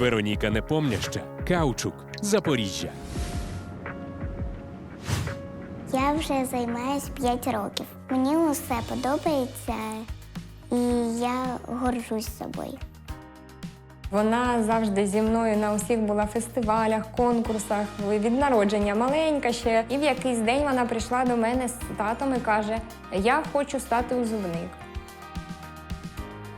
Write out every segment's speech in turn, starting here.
Вероніка Непомняща, Каучук, Запоріжжя. Я вже займаюсь 5 років. Мені усе подобається, і я горжусь собою. Вона завжди зі мною на усіх була фестивалях, конкурсах від народження маленька ще. І в якийсь день вона прийшла до мене з татом і каже: Я хочу стати у зубник.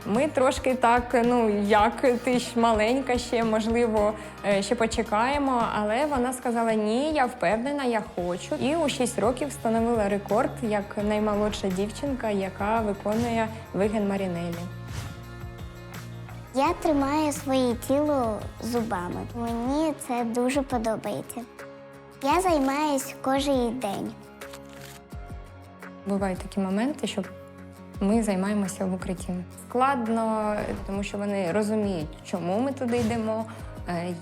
Ми трошки так, ну як ти ж маленька ще, можливо, е, ще почекаємо. Але вона сказала: Ні, я впевнена, я хочу. І у 6 років встановила рекорд як наймолодша дівчинка, яка виконує вигін Марінелі. Я тримаю своє тіло зубами. Мені це дуже подобається. Я займаюсь кожен день. Бувають такі моменти, що ми займаємося в укритті. Складно, тому що вони розуміють, чому ми туди йдемо, е,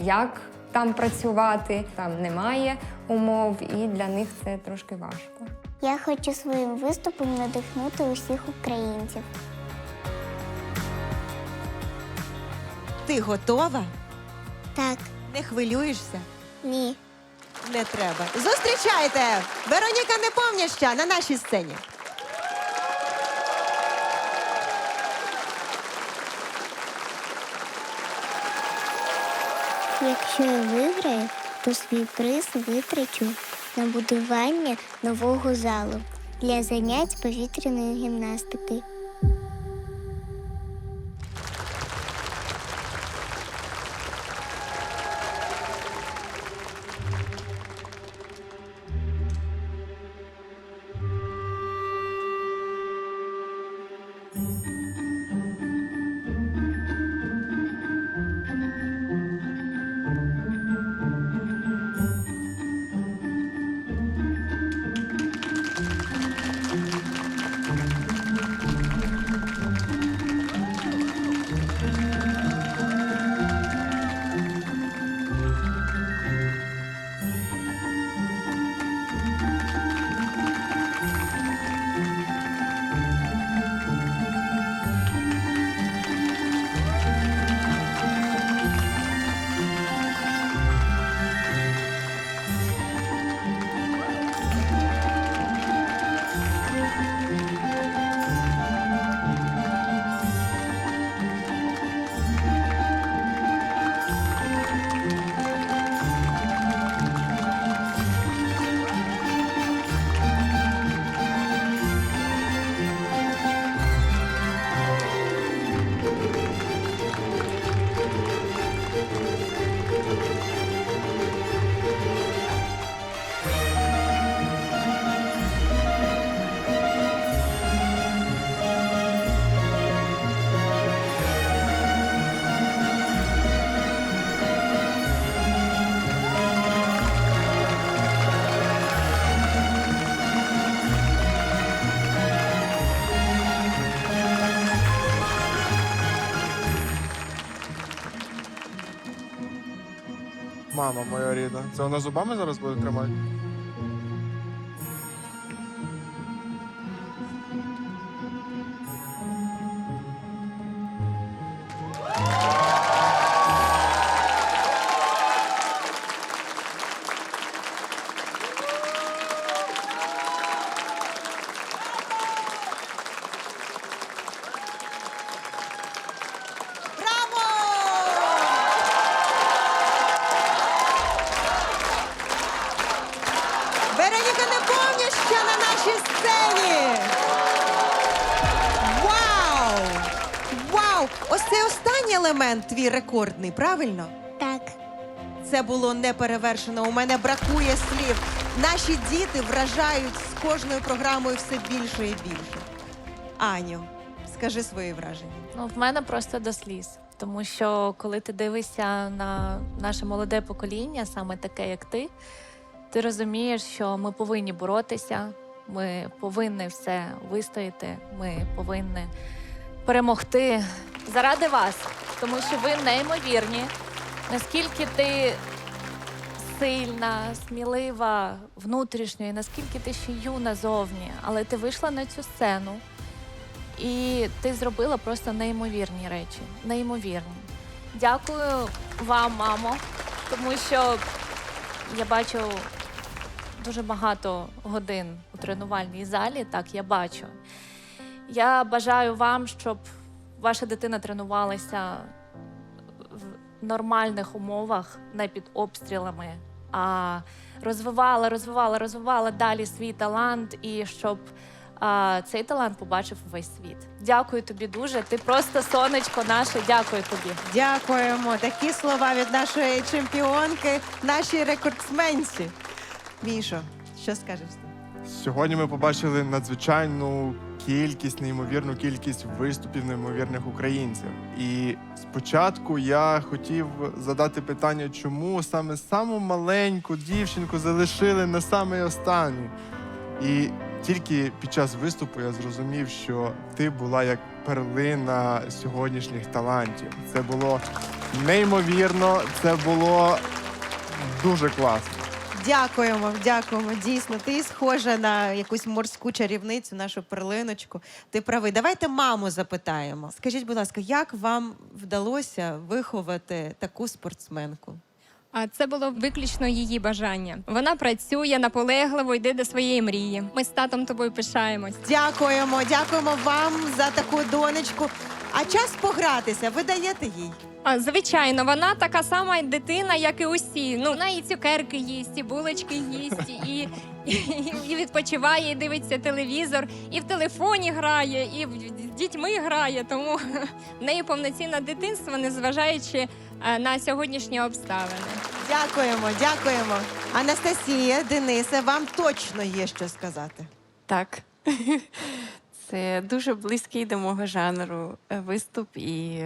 як там працювати. Там немає умов, і для них це трошки важко. Я хочу своїм виступом надихнути усіх українців. Ти готова? Так, Не хвилюєшся? ні. Не треба. Зустрічайте! Вероніка Непомняща на нашій сцені. Якщо я виграю, то свій приз витрачу на будування нового залу для занять повітряної гімнастики. Мама моя рідна. Це вона зубами зараз буде тримати? Браво! Вау! Ось цей останній елемент твій рекордний, правильно? Так, Це було неперевершено. У мене бракує слів. Наші діти вражають з кожною програмою все більше і більше. Аню, скажи свої враження. Ну, в мене просто до сліз. Тому що коли ти дивишся на наше молоде покоління, саме таке, як ти, ти розумієш, що ми повинні боротися, ми повинні все вистояти, ми повинні перемогти заради вас, тому що ви неймовірні. Наскільки ти сильна, смілива внутрішньо, і наскільки ти ще юна зовні, але ти вийшла на цю сцену. І ти зробила просто неймовірні речі. Неймовірні. Дякую вам, мамо, тому що я бачу дуже багато годин у тренувальній залі. Так, я бачу. Я бажаю вам, щоб ваша дитина тренувалася в нормальних умовах, не під обстрілами, а розвивала, розвивала, розвивала далі свій талант і щоб а, цей талант побачив весь світ. Дякую тобі дуже. Ти просто сонечко наше. Дякую тобі. Дякуємо. Такі слова від нашої чемпіонки, нашій рекордсменці. Мішо, що скажеш? Сьогодні ми побачили надзвичайну кількість, неймовірну кількість виступів неймовірних українців. І спочатку я хотів задати питання, чому саме саму маленьку дівчинку залишили на самий останній. І тільки під час виступу я зрозумів, що ти була як перлина сьогоднішніх талантів. Це було неймовірно, це було дуже класно. Дякуємо, дякуємо. Дійсно, ти схожа на якусь морську чарівницю, нашу перлиночку. Ти правий. Давайте маму запитаємо. Скажіть, будь ласка, як вам вдалося виховати таку спортсменку? А це було виключно її бажання. Вона працює наполегливо, йде до своєї мрії. Ми з татом тобою пишаємось. Дякуємо, дякуємо вам за таку донечку. А час погратися ви даєте їй? А, звичайно, вона така сама дитина, як і усі. Ну, вона і цукерки їсть, і булочки їсть, і, і, і відпочиває, і дивиться телевізор, і в телефоні грає, і в- з дітьми грає. Тому в неї повноцінне дитинство, незважаючи е, на сьогоднішні обставини. Дякуємо, дякуємо. Анастасія, Денисе, вам точно є що сказати. Так. Це дуже близький до мого жанру е, виступ, і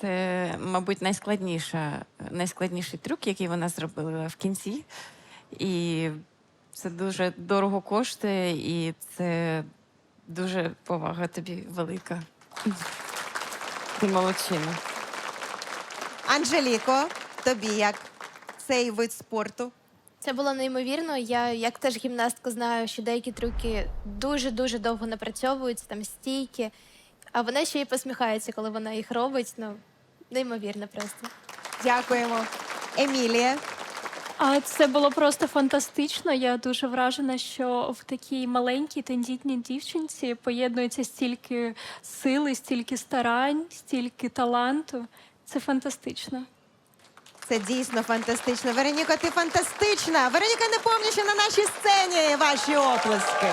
це, мабуть, найскладніша, найскладніший трюк, який вона зробила в кінці. І це дуже дорого коштує, і це дуже повага тобі велика. Ти молодчина. Анжеліко, тобі як цей вид спорту? Це було неймовірно. Я як теж гімнастка знаю, що деякі трюки дуже дуже довго напрацьовуються, там стійки. А вона ще й посміхається, коли вона їх робить. Ну неймовірно просто. Дякуємо. Емілія. А це було просто фантастично. Я дуже вражена, що в такій маленькій тендітній дівчинці поєднується стільки сили, стільки старань, стільки таланту. Це фантастично. Це дійсно фантастично. Вероніка, ти фантастична. Вероніка не помніше на нашій сцені ваші оплески.